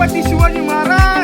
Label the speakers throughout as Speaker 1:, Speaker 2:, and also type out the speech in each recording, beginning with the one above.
Speaker 1: छत्रपती शिवाजी महाराज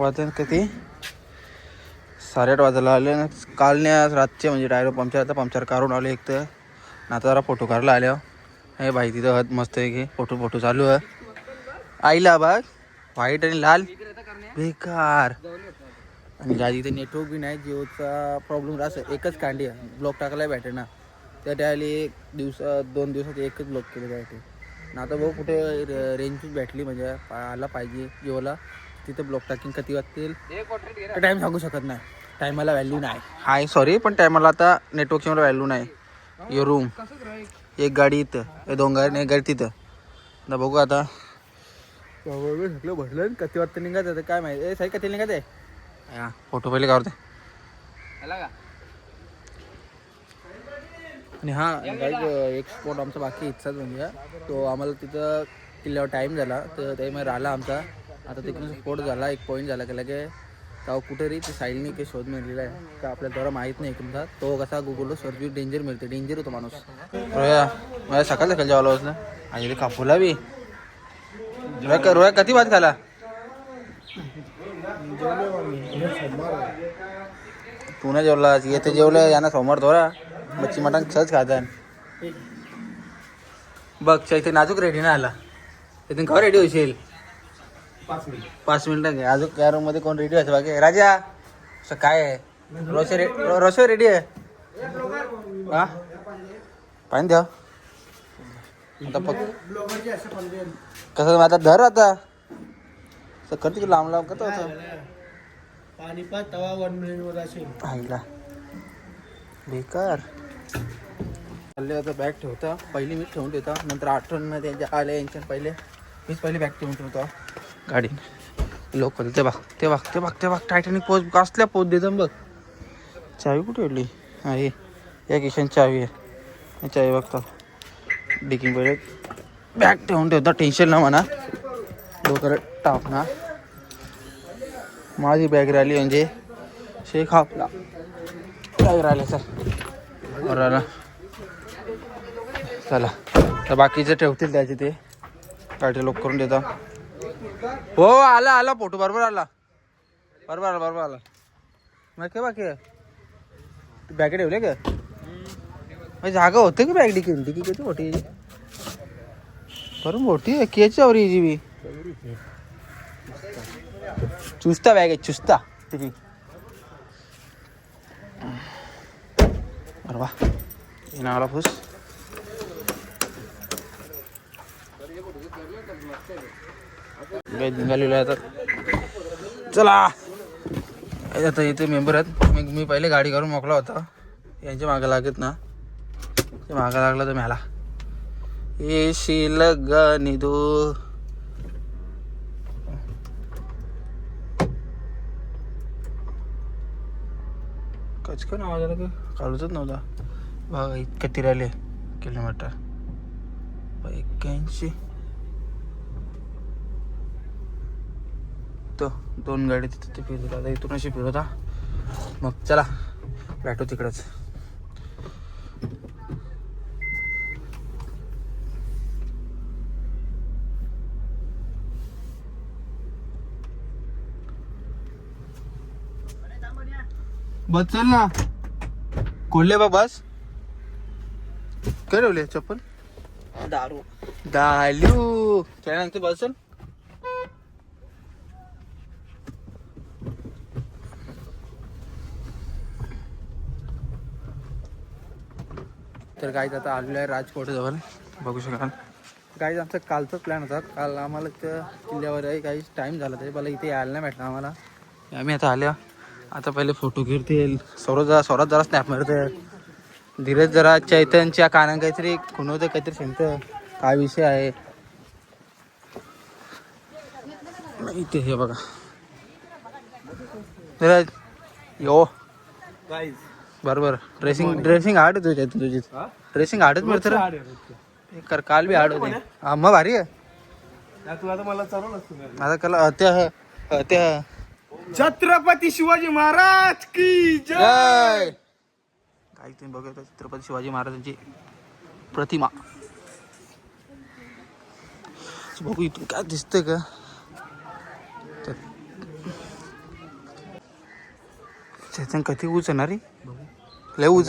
Speaker 2: वाजता किती साडेआठ वाजायला आले ना. काल आज रातचे म्हणजे टायर पंक्चर आता पंक्चर काढून आले एक तर. आणि आता जरा फोटो काढला आल्या हे भाई तिथं हत मस्त आहे की फोटो फोटो चालू आहे. आईला बघ व्हाईट आणि लाल. बेकार. आणि गाडी इथे नेटवर्क बी नाही जिओचा प्रॉब्लेम असं एकच कांडी आहे. ब्लॉक टाकलाय बॅटरी ना. त्या टायली एक दिवसा दोन दिवसात एकच ब्लॉक केलं बॅटरी ना आता भाऊ कुठे रेंजच भेटली म्हणजे आला पाहिजे जिओला. तिथं ब्लॉक टाकिंग कधी वाजतील टाईम सांगू शकत नाही. टायमाला व्हॅल्यू नाही. हाय सॉरी पण टायमाला आता नेटवर्कची मला व्हॅल्यू नाही. यो रूम एक गाडी इथं दोन गाडी एक गाडी तिथं. आता बघू आता. सगळं भरलं कधी वाजता निघायचं ते काय माहिती? ए साई कधी निघायचं आहे? हा फोटो पहिले काढते आणि हा एक स्पॉट आमचा बाकी इच्छाच म्हणजे तो आम्हाला तिथं किल्ल्यावर टाईम झाला. तर त्यामुळे राहिला आमचा. आता तिकडून स्फोट झाला एक पॉईंट झाला की लगे तेव्हा कुठेतरी ते साईलने काही शोध मिळलेला आहे. का आपल्याला जरा माहीत नाही तुमचा तो कसा गुगलवर सर्च डेंजर मिळते डेंजर होतो माणूस. रोया मला सकाळ सकाळ जेवायला वाजलं आणि ते कापूला बी. रोया रोया कधी भात खाला? तू नाही जेवला येते जेवलं यांना सोमवार थोडा. मच्छी मटण सहज खातात बघ इथे नाजूक रेडी ना आला. इथून का रेडी होशील. पाच मिनिटं. घे. अजून त्या रूममध्ये कोण रेडी व्हायचं बाकी राजा असं काय आहे? रोशे रे रोशे रेडी आहे? हा? पाणी द्या. आता फक्त कसं आता धर आता. असं करते की लांब लांब करतो असं
Speaker 1: पाणीपत तवा वन मिनिटमध्ये असेल.
Speaker 2: आईला. बेकार. चालले आता बॅग ठेवता. पहिली मी ठेवून ठेवता नंतर आठवणमध्ये त्यांच्या आले यांच्या पहिले. मीच पहिले बॅग ठेवून ठेवतो. गाडी. लोक ते बघ ते बघ ते बघ ते बघ. टायटॅनिक पोच कसल्या पोच देतं बघ. चावी कुठे ठेवली? हा हे या किशन चावी आहे चावी बघतो डिकिंग पहिले बॅग ठेवून ठेवता. टेन्शन ना म्हणा. लवकर टाप ना. माझी बॅग राहिली म्हणजे शेख आपला. बॅग राहिले सर राहिला चला. तर बाकीचे ठेवतील त्याचे ते. गाडी लोक करून देता. हो आला आला फ़ोटो बरोबर आला. बरोबर आला बरोबर आला. मग काय बाकी आहे? बॅग ठेवले का? मग जागा होते की बॅग डिकी डिकी किती मोठी आहे? बरं मोठी आहे. केची आवरी जी बी? चुस्ता बॅग आहे चुस्ता. अरे वा. येणार फुस. निघालेलो आता. चला. आता इथे मेंबर आहेत. मी मी पहिले गाडी करून मोकला होता. यांच्या मागं लागत ना. ते मागं लागला तर मला येशील ग निधू कचकन आवाज आला का काढूच नव्हता. बघा इतकं तिराले किलोमीटर. एक्क्याऐंशी. तो दोन गाडी तिथे ते फिरत आता इथून अशी फिरवता मग चला भेटू तिकडंच. बस चल ना. कोल्हे बा बस? काय ठेवले चप्पल?
Speaker 1: दारू.
Speaker 2: दालू. त्यानंतर बस चल. तर गाईज आता आलेलं आहे राजकोटजवळ. बघू शकाल गाईज आमचा कालचाच प्लॅन होता. काल आम्हाला त्या किल्ल्यावर आहे. काही टाईम झाला तरी मला इथे यायला नाही भेटला आम्हाला. आम्ही आता आल्या. आता पहिले फोटो घेतील. सौरभ जरा सौरभ जरा स्नॅप मारते धीरज जरा चैतनच्या कानात काहीतरी खुणवतं काहीतरी सांगतं काय विषय आहे? इथे हे बघा. धीरज, यो.
Speaker 1: गाईज
Speaker 2: बरोबर. ड्रेसिंग ड्रेसिंग हार्ड आहे? तुझ्या तुझी. ड्रेसिंग हार्डच मिळतं रे. कर काल बी हार्ड होते. हा मग भारी आहे.
Speaker 1: तू आता मला
Speaker 2: कला त्या त्या
Speaker 1: छत्रपती शिवाजी महाराज की जय!
Speaker 2: काही तुम्ही बघू शकता छत्रपती शिवाजी महाराजांची प्रतिमा. बघू इथून काय दिसतंय का? चेतन कधी उच येणार रे? लय उच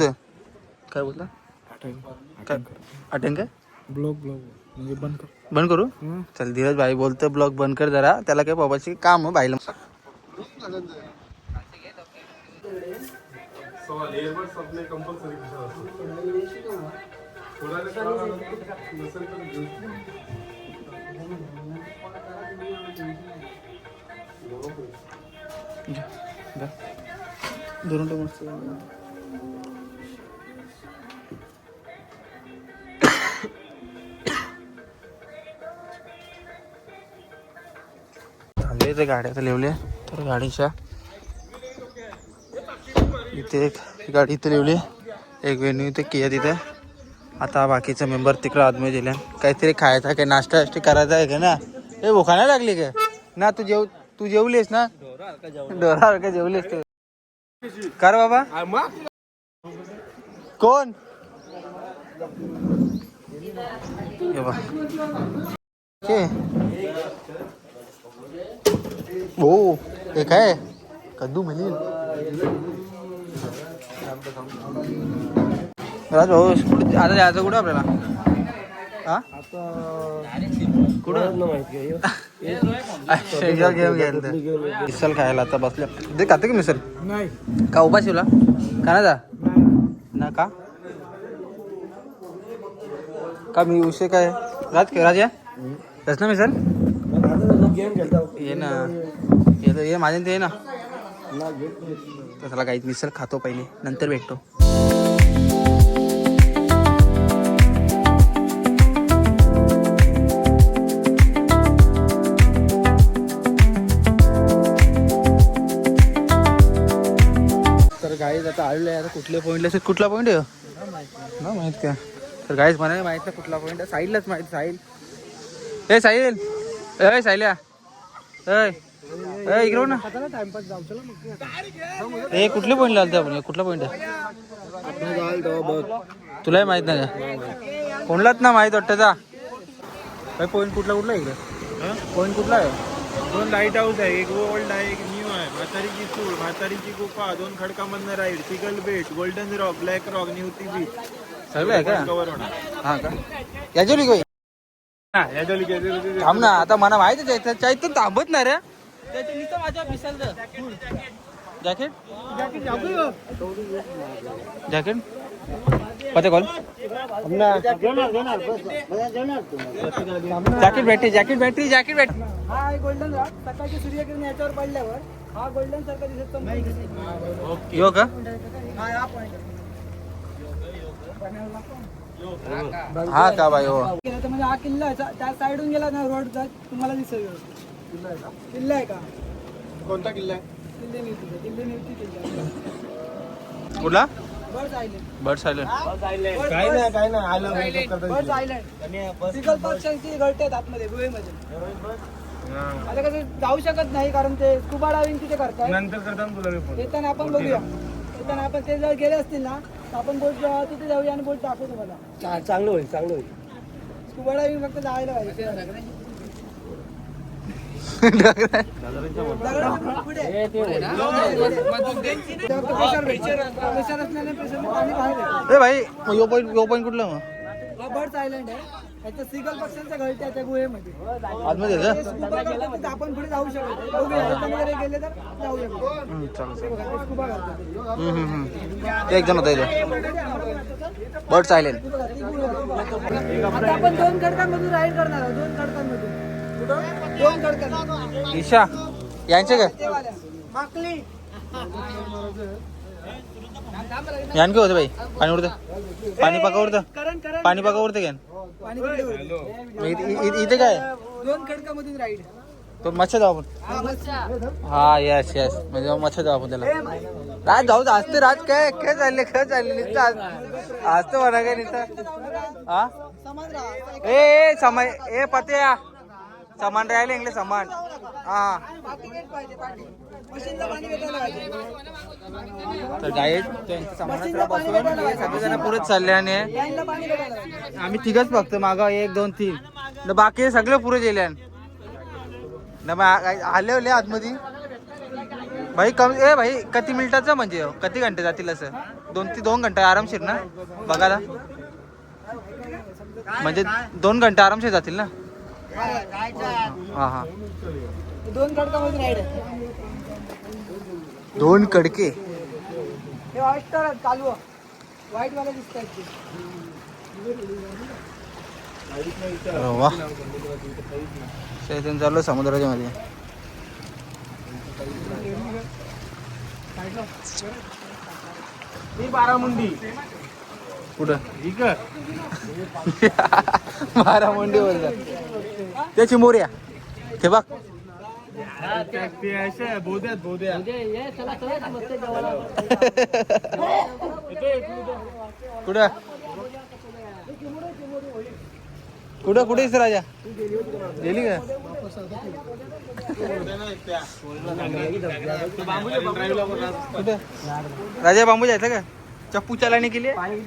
Speaker 2: काय बोलला? काय? अटेंग काय
Speaker 1: ब्लॉग ब्लॉग म्हणजे बंद कर.
Speaker 2: बंद करू? चल धीरज भाई बोलतो ब्लॉग बंद कर जरा. त्याला काय बाबाची काम आहे भाईला. धरून टाक थांबले ते गाड्या तर लिवल्या. तर गाडीच्या इथे एक गाडी इथे लिवली. एक वेन्यू इथे किया तिथे. आता बाकीचे मेंबर तिकडं आदमी दिले काहीतरी खायचा काय नाश्ता वाश्ता करायचा आहे का ना? हे भुका नाही लागली का? ना तू जेव तू जेवलीस ना? डोरा का जेवलीस तू. कर बाबा. कोण? हो हे काय? कद्दू म्हणे राज भाऊ आता जायचं कुठं आपल्याला? हा? कुठं? गेम घ्यायला मिसल खायला आता बसल्या. ते खाते की मिसल
Speaker 1: नाही.
Speaker 2: का उभा शिवला का ना जा. ना का? का मी विषय काय? राज राजा? रचना मिसल
Speaker 1: गेम खेळता
Speaker 2: ये ना. ये ये माझ्या ते ये ना. तर त्याला काही मिसल खातो पहिले. नंतर भेटतो. गाईज आता आलेलो आहे. आता कुठल्या पॉईंटला असेल कुठला पॉईंट आहे? ना माहीत का तर गाईज मला माहीत नाही कुठला पॉईंट आहे. साईडलाच माहीत साहिल. ए साहिल. ए साहिल्या. ए ए इकडे ना.
Speaker 1: टाइमपास जाऊ
Speaker 2: ए कुठल्या पॉईंटला आलते आपण? कुठला पॉईंट आहे? तुलाही माहीत नाही का? कोणलाच ना माहीत वाटतं जा. पॉईंट कुठला कुठला इकडे? पॉईंट कुठला आहे?
Speaker 1: दोन लाइट हाऊस आहे एक ओल्ड आहे एक न्यू आहे. म्हातारीची चूळ म्हातारीची गुफा दोन खडकामधनं राईड सिगल बेट गोल्डन रॉक ब्लॅक रॉक न्यूटी बीच
Speaker 2: सगळं आहे का?
Speaker 1: कव्हर होणार.
Speaker 2: हा का? याच्यावली काही
Speaker 1: हा, या डोली गेली.
Speaker 2: थांब ना आता मला माहितीच आहे त्या- चैतन थांबत नाही रे. त्याच्या माझ्या पिसाल जॅकेट? जॅकेट? पते call? Jacket battery jacket battery jacket battery.
Speaker 3: हा गोल्डन रॉक सकाळची सूर्यकिरण याच्यावर पडल्यावर. हा गोल्डन सारखा दिसत तो
Speaker 2: यो का?
Speaker 3: हा
Speaker 2: का बाई हो.
Speaker 3: म्हणजे हा किल्ला आहे. त्या साईडून गेला ना रोड तुम्हाला दिसेल. किल्ला आहे का?
Speaker 1: कोणता किल्ला आहे?
Speaker 3: किल्ले निवती किल्ले निवती किल्ला
Speaker 2: कुठला?
Speaker 3: Birds island.
Speaker 2: बर्ड सायलेंट
Speaker 1: काय नाही काय नाही. आलं
Speaker 3: बर्ड्स आयलंड. सिगल पक्ष्यांची गळते आहेत आतमध्ये गुहेमध्ये. आता कसं जाऊ शकत नाही कारण ते स्कुबा डायव्हिंग तिथे करताय
Speaker 1: नंतर करताना तुला मी फोन
Speaker 3: येताना आपण बघूया. येताना आपण ते जर गेले असतील ना तर आपण बोट तिथे जाऊया आणि बोट दाखवू तुम्हाला.
Speaker 1: चांगलं होईल चांगलं होईल.
Speaker 3: स्कुबा डायव्हिंग फक्त जायला पाहिजे. दगड पुढे. ते फक्त pressure भेटते. Pressure असल्याने pressure ने पाणी बाहेर येतं.
Speaker 2: ए भाई मग यो पॉईंट यो पॉईंट कुठला मग?
Speaker 3: हा बर्ड्स आयलंड आहे. याचं सिगल त्या गुहेमध्ये.
Speaker 2: आतमध्ये आहे
Speaker 3: ते स्कुबा करतात तिथे आपण पुढे जाऊ शकत नाही. बघूया येताना जरी गेले तर जाऊया पुढे.
Speaker 2: का चालेल
Speaker 3: ते बघा, ते स्कुबा करतात.
Speaker 2: हम्म, हम्म, हम्म. ते एक जण होता इथे. Bird silent.
Speaker 3: आता आपण दोन खडकांमधून राईड करणार आहोत दोन खडकांमधून. कुठं? दोन खडकांमधून.
Speaker 2: ईशा यांचे काय.
Speaker 3: माकली.
Speaker 2: यान काय होतं बाई. पाणी उडतं. पाणी पाका उडतं. पाणी पाका उडतं घ्यान? इथे काय?
Speaker 3: दोन खडकामधून राईड
Speaker 2: तो मच्छर जाऊ आपण. हा यस यस म्हणजे मच्छर जाऊ आपण त्याला. राज जाऊ असते राज काय काय चालले काय चालले नुसतं आज- आज तर म्हणा काय नुसतं हा? ए, समय ए पत्या. समान राहिले इंग्लिश समान. हा. तर सगळेजण पुढेच चालले आणि आम्ही तिघच फक्त माग एक दोन तीन. न बाकी सगळे पुढे गेले न आले होले आतमध्ये. भाई कम ए भाई किती मिनिटाचं म्हणजे? किती घंटे जातील असं? दोन ते दोन घंटे आरामशीर ना? बघायला म्हणजे दोन घंटे आरामशीर जातील ना? हा हा.
Speaker 3: दोन खडकामधून राईड आहे.
Speaker 2: दोन कडके?
Speaker 3: हे व्हाईट स्टार चालू व्हाईट वाला दिसत आहेत ते.
Speaker 2: अरे वा. शैतान चाललो समुद्राच्या मध्ये
Speaker 1: ही बारामुंडी.
Speaker 2: कुठं?
Speaker 1: ठीक
Speaker 2: मारा मंडी बोलतात. त्याची मोर्या ते बघ. कुठं? कुठं? कुठे आहेस राजा? गेली का? कुठं? राजा बांबू जायचं का? चप्पू चालाने केली पाणी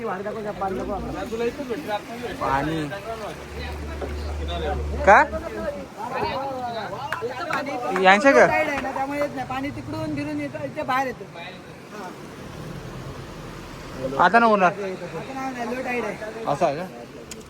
Speaker 2: का? यांच्या का?
Speaker 3: पाणी तिकडून गिरून येतं इथे बाहेर येतं.
Speaker 2: आता ना होणार. असं आहे का?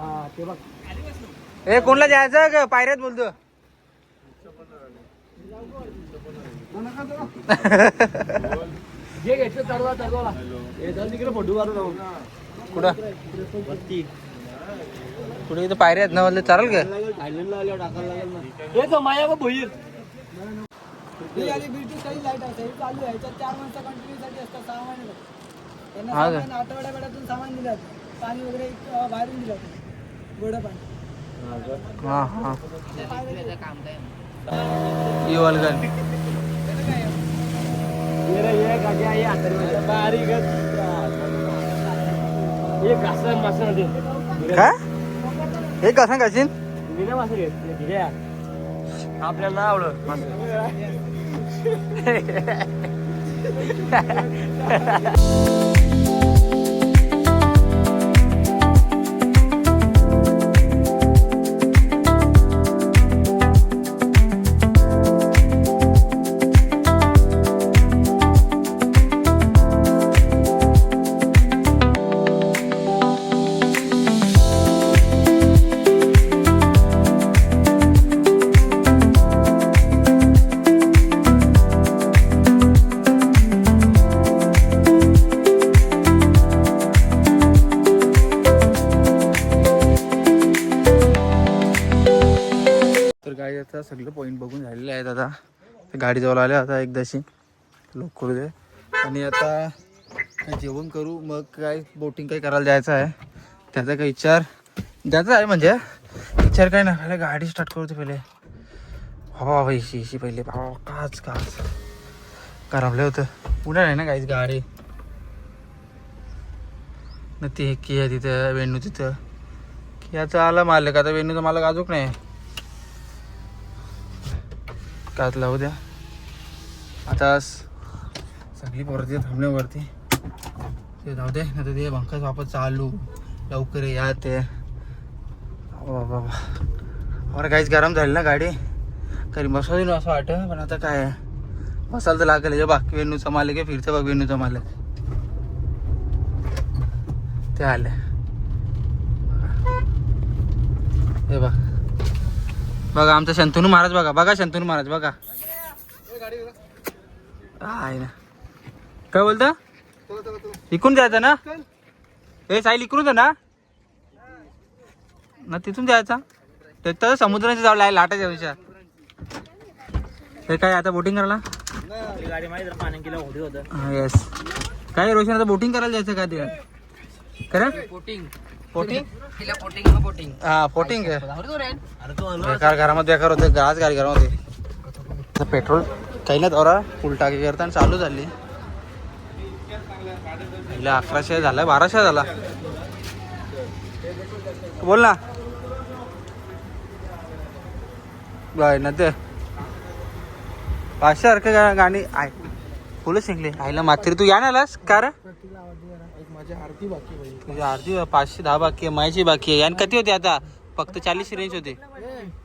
Speaker 2: का
Speaker 3: आहे ते बघ.
Speaker 2: ए कोणला जायचं का पायऱ्यात बोलतो कुठं? कुठे इथं पायऱ्या आहेत? ना. म्हणलं चालेल का
Speaker 3: ही आली ब्रिटिश काही लाइट आहे ही चालू आहे. याच्यात चार माणसं कंटिन्यू साठी असतात सहा महिने बघ. त्यांना
Speaker 2: हा का?
Speaker 3: सामान आठवड्या वेळातून सामान दिलं. पाणी वगैरे बाहेरून दिलं
Speaker 2: हा हा. ही वल्गन काय हे कसं कशीन
Speaker 1: आपल्याला आवडत
Speaker 2: गाडीजवळ आल्या. आता एकदाशी लोक करू दे. आणि आता जेवण करू मग काय बोटिंग काय करायला जायचं आहे त्याचा काही विचार द्यायचा आहे म्हणजे. विचार काय नाही. पहिले गाडी स्टार्ट करू दे पहिले. हवा भाई शी पहिले. भावा काच काच. करमले होतं. पुन्हा नाही ना काहीच गाडी. न ती की आहे तिथं वेणू तिथं. याचं आला मालक. आता वेणूचा मालक अजूक नाही. कात लावू द्या. आता सगळी पोरं थांबण्यावरती. ते जाऊ दे नाही ते बंकाच वापस चालू. लवकर या ते. बाबा अरे काहीच गरम झाली ना गाडी. कधी बसवली ना असं वाटतं पण आता काय? आहे? बसायला तर लागेल हे बाकी वेणूचा मालक आहे फिरतं बघ वेणूचा मालक. ते आले हे बघ. बघा आमचा शंतनू महाराज बघा बघा शंतनू महाराज बघा. आहे ना काय बोलता? इकडून जायचं ना? हे साईल इकडून जा ना. ना तिथून जायचा. ते तर समुद्राच्या जाऊ लाय लाटाच्या विषयात हे काय आता बोटिंग करायला? येस काय रोशन आता बोटिंग करायला जायचं का ते खरं
Speaker 3: बोटिंग
Speaker 2: बोटिंग
Speaker 3: बोटिंग हा बोटिंग
Speaker 2: बेकार घरामध्ये बेकार होते गाज गाडी घरामध्ये पेट्रोल काही नाही तोरा फुल टाकी करताना चालू झाली. पहिला अकराशे झाला बाराशे झाला. बोल ना. बाय ना ते. पाचशे सारखं गा- गाणी आय फुलं शिंकले. आईला मात्र तू या नालास का रे?
Speaker 3: आरती
Speaker 2: अर्धी पाचशे दहा बाकी आहे माझी बाकी आहे. आणि किती होते आता? फक्त चाळीस रेंज होते.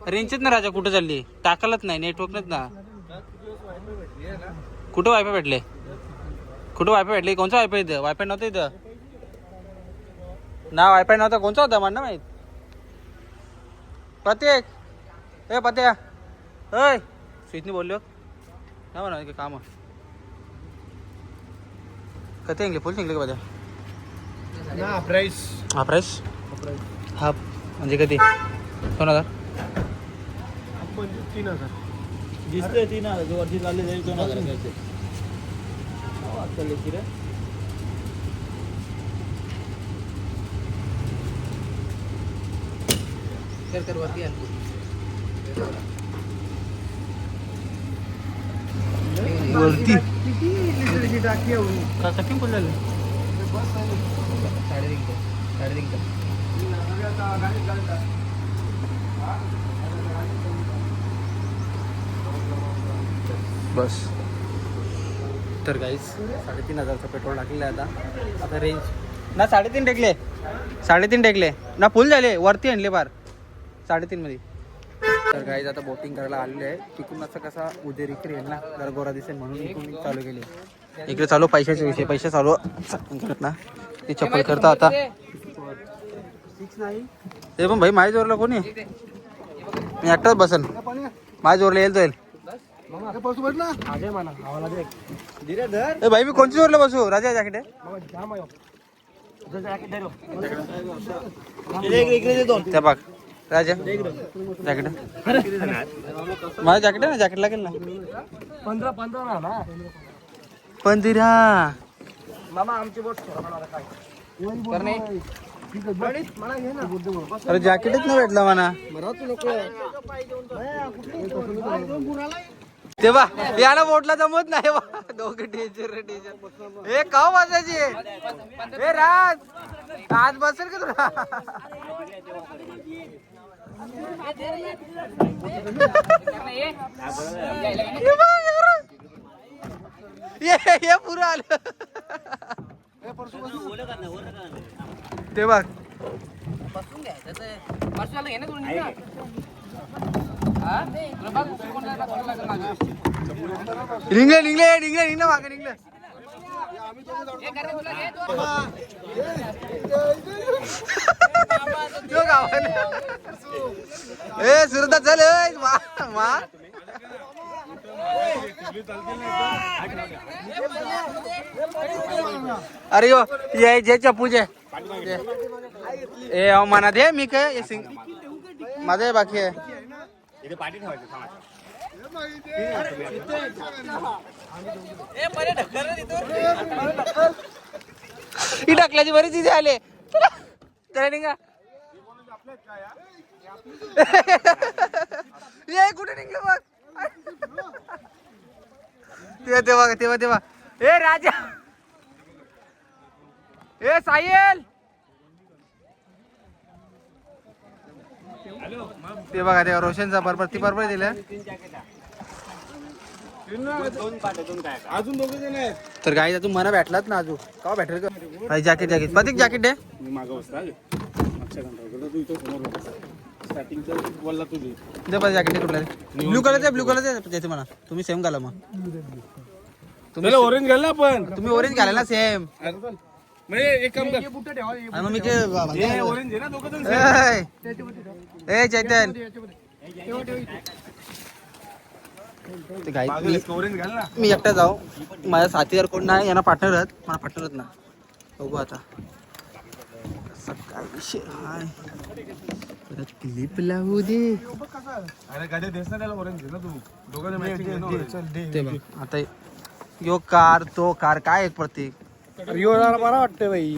Speaker 2: रेंजच ना राजा कुठं चालली? टाकलच नाही नेटवर्कच ना. कुठं वायफाय भेटले? कुठं वायफाय भेटले? कोणचा वायफाय इथं? वायफाय नव्हतं इथं. ना वायफाय नव्हता कोणचा होता मला नाही माहीत. प्रत्येक. ए पत्या अय स्वीटनी बोललो. ना म्हणा की काम? कधी इंगले फुल शिंकले का पत्या
Speaker 1: ना प्राईस
Speaker 2: हा प्राईस हा म्हणजे किती दोन हजार?
Speaker 1: तीन हजार. दिसतोय तीन हजार जो वरती चालले जाईल दोन हजार घ्यायचे
Speaker 3: कर कर वरती आण तू.
Speaker 2: वरती
Speaker 1: किती टाकी आहे
Speaker 3: कर. साडेतीन कर.
Speaker 2: बस. तर गाईस साडेतीन हजारचं पेट्रोल टाकलेलं आहे आता. आता रेंज ना साडेतीन टेकले. साडेतीन टेकले. ना फुल झाले. वरती आणले फार साडेतीनमध्ये तर गाईज आता बोटिंग करायला आलेले आहे. तिकडून असं कसा उजेर इकडे येईल ना? जरा गोरा दिसेल म्हणून इकडून चालू केली. इकडे चालू पैशाचे विषय. पैसे चालू करत ना. ते चप्पल करता आता. ते पण भाई माझ्या जोरला कोणी? मी एकटाच बसन. माझ्या जोरला येईल तो येईल. ए भाई मी कोणच्या जोरला बसू? राजा जॅकेट त्या बाग राजा. जॅकेट माझं जॅकेट आहे ना? जॅकेट लागेल ना?
Speaker 3: पंधरा पंधरा ना.
Speaker 2: पंदिरा
Speaker 3: मामा आमची बोट
Speaker 2: अरे जॅकेटच नाही भेटलं मला.
Speaker 3: मला तू नको
Speaker 2: तेव्हा याला बोटला जमत नाही बा. दोघं टेन्शन रे टेन्शन हे का वाजायची हे राज. आज बसेल का तुला? हे पुरं आलं. ते बघ.
Speaker 3: बसून घ्या त्याचं बसून आलं घे ना तुम्ही हा
Speaker 2: निघले निघले निघले निघले मागे निघले. ए सुरदा चल मा अरे यो ये जे चप्पू जे ए अहो म्हणा दे मी काय बाकी है इथे पाठी ठेवायचं आहे ही ढकलाची बरीच इथे आले. चला निघा. ये कुठे निघलं बघ तेव्हा तेव्हा तेव्हा तेव्हा. ए राजा. ए साहिल. ते बघा तेव्हा रोशनचा बरोबर ती बरोबर दिलं
Speaker 1: अजून दोघे जण आहेत.
Speaker 2: तर गाई तू मला भेटलात ना अजून? का भेटेल का? जॅकेट जॅकेट प्रतीक जॅकेट दे.
Speaker 1: मी मागं बसला मागच्या घंटा तू इथं समोर होता? स्टार्टिंगचा बोलला तुझी.
Speaker 2: दे पाहिजे जॅकेट कुठला ब्लू कलर ब्लू कलर द्यायचं मला तुम्ही सेम घाला मग. तुम्ही
Speaker 1: ऑरेंज घाल ना आपण.
Speaker 2: तुम्ही ओरेंज घाला ना सेम
Speaker 4: म्हणजे एक काम कर.
Speaker 2: आणि मग मी ते
Speaker 4: हे orange आहे ना दोघं जण
Speaker 2: ए ए, चैतन. ते मी
Speaker 4: ऑरेंज घाल ना.
Speaker 2: मी एकटा जाऊ. माझ्या साथीदार कोण नाही यांना पार्टनर आहेत मला पार्टनर आहेत ना. बघू आता. कसा काय विषय हाय क्लिप लावू दे.
Speaker 4: अरे कधी देस ना त्याला ऑरेंज आहे ना तू. दोघं जण matching आहे. ना orange.
Speaker 2: ते बघ. आता यो कार तो कार काय एक प्रतीक?
Speaker 3: बरा वाटतं बाई.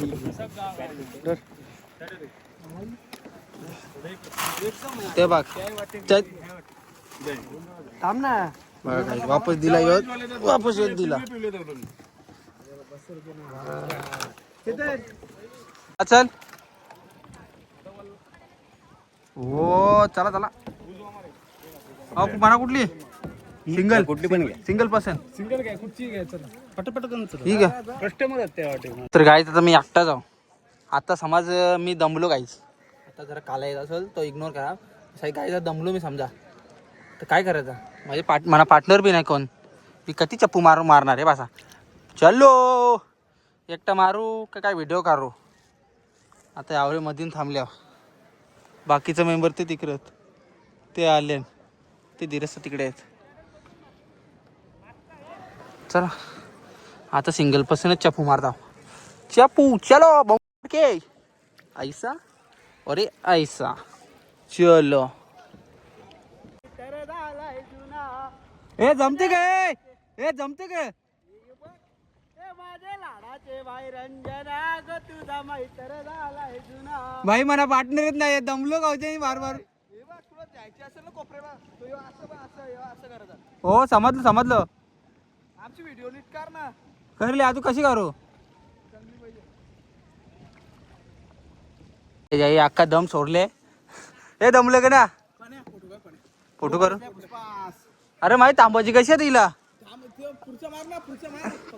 Speaker 2: ते बघ.
Speaker 3: थांब ना.
Speaker 2: बघा वापस दिला यो. वापस येत दिला. हा, चल. हो चला चला. अहो म्हणा कुठली? सिंगल कुठली पण सिंगल पर्सन
Speaker 4: सिंगल काय कुठची घ्यायचं
Speaker 2: ठीक आहे
Speaker 4: कस्टमर
Speaker 2: तर गाईच आता मी एकटा जाऊ. आता समज मी दमलो गाईच आता जरा काला येत असेल तो इग्नोर करा. साई गाईचा दमलो मी समजा. तर काय करायचं? माझे पार्ट मला पार्टनर बी नाही कोण. मी किती चप्पू मारू मारणार आहे बासा. चलो! एकटा मारू का काय व्हिडिओ काढू? आता यावरे मधून थांबल्या बाकीचे मेंबर ते तिकडे ते आले. ते धीरस्त तिकडे आहेत. चला. आता सिंगल पर्सनच चपू मारता. चपू चलो के. ऐसा अरे ऐसा चलो. ए जमते काय ए? जमते काय भाई मला पार्टनरच नाही दमलो का होते बार बार. हो समजलं समजलं.
Speaker 3: आमची व्हिडिओ नीट कर ना.
Speaker 2: करले तू कशी करू याई अख्खा दम सोडले. हे दमले का ना? फोटो कर. अरे माझी तांबाची कशी आहे तिला?
Speaker 3: पुढचा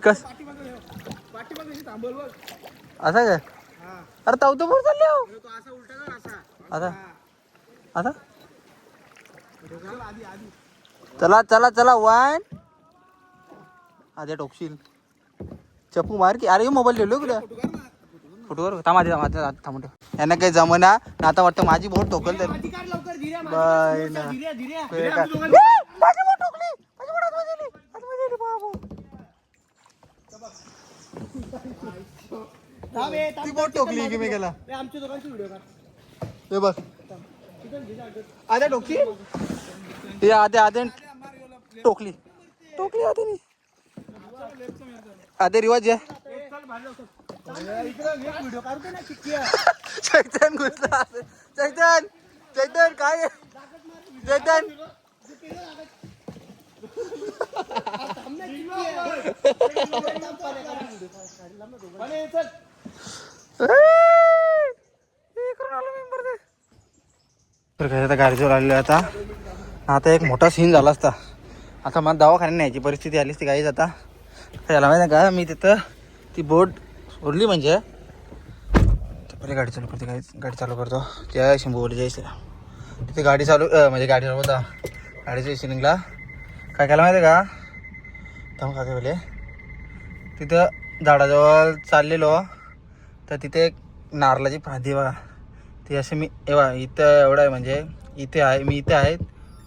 Speaker 2: कस काय? अरे तावतो चालले
Speaker 3: तो असा चालले
Speaker 2: आता? आता? चला चला चला वन. आधी टोकशील. चप्पू मार की? अरे मोबाईल ठेवलो कुठं? फोटोवर थांबा आधी थांबा आधी थांबून ठेव यांना काही जमना ना आता वाटतं माझी बोट ठोकल तर. बाय ना. ती बोट ठोकली. की मी गेला.
Speaker 3: ए, आमच्या दोघांची व्हिडिओ कर
Speaker 2: हे बघ. आद्या टोकली आद्या आद्या टोकली टोकली आद्याने आधे रिवाज आहे. चैतन घुसला चैतन चैतन काय चैतन. तर काय आता गाडीवर आलेलो आता. आता एक मोठा सीन झाला असता. आता मला दवाखान्यात न्यायची परिस्थिती आली असती काहीच आता. त्याला माहिती आहे का मी तिथं ती बोट सोडली म्हणजे. पहिले गाडी चालू करते गाडी गाडी चालू करतो. त्या शंभूवली जायचं. तिथे गाडी चालू म्हणजे गाडी चालू होता. गाडीच्या निघला काय केलं माहिती आहे का? थांब का पहिले. तिथं झाडाजवळ चाललेलो. तर तिथे एक नारळाची फांदी बघा. ती असे मी एवा इथं एवढं आहे म्हणजे इथे आहे मी इथे आहे.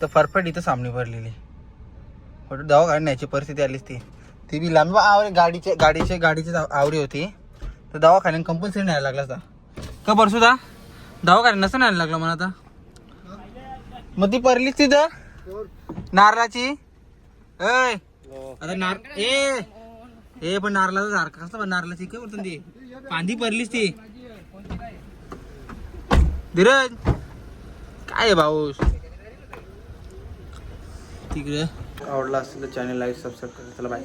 Speaker 2: तर परफेक्ट इथं सामने भरलेली पण दवाखान्यात न्यायची परिस्थिती आलीच ती. ती बी लांब. आवरे गाडीचे गाडीचे गाडीचे आवडी होती. तर दवाखान्यात कंपल्सरी न्यायला लागला आता का बरसुदा दवाखान्यात नसं न्यायला लागला मला आता. मग ती पडलीच तिथं? नारळाची? ऐ! आता नार ए! ए पण नारळाचं झाड कसं पण नारळाची? काय बोलतो ती? फांदी पडलीच ती. धीरज! काय आहे भाऊ तिकडे. आवडला असेल तर चॅनल लाईक सबस्क्राईब करा. चला बाय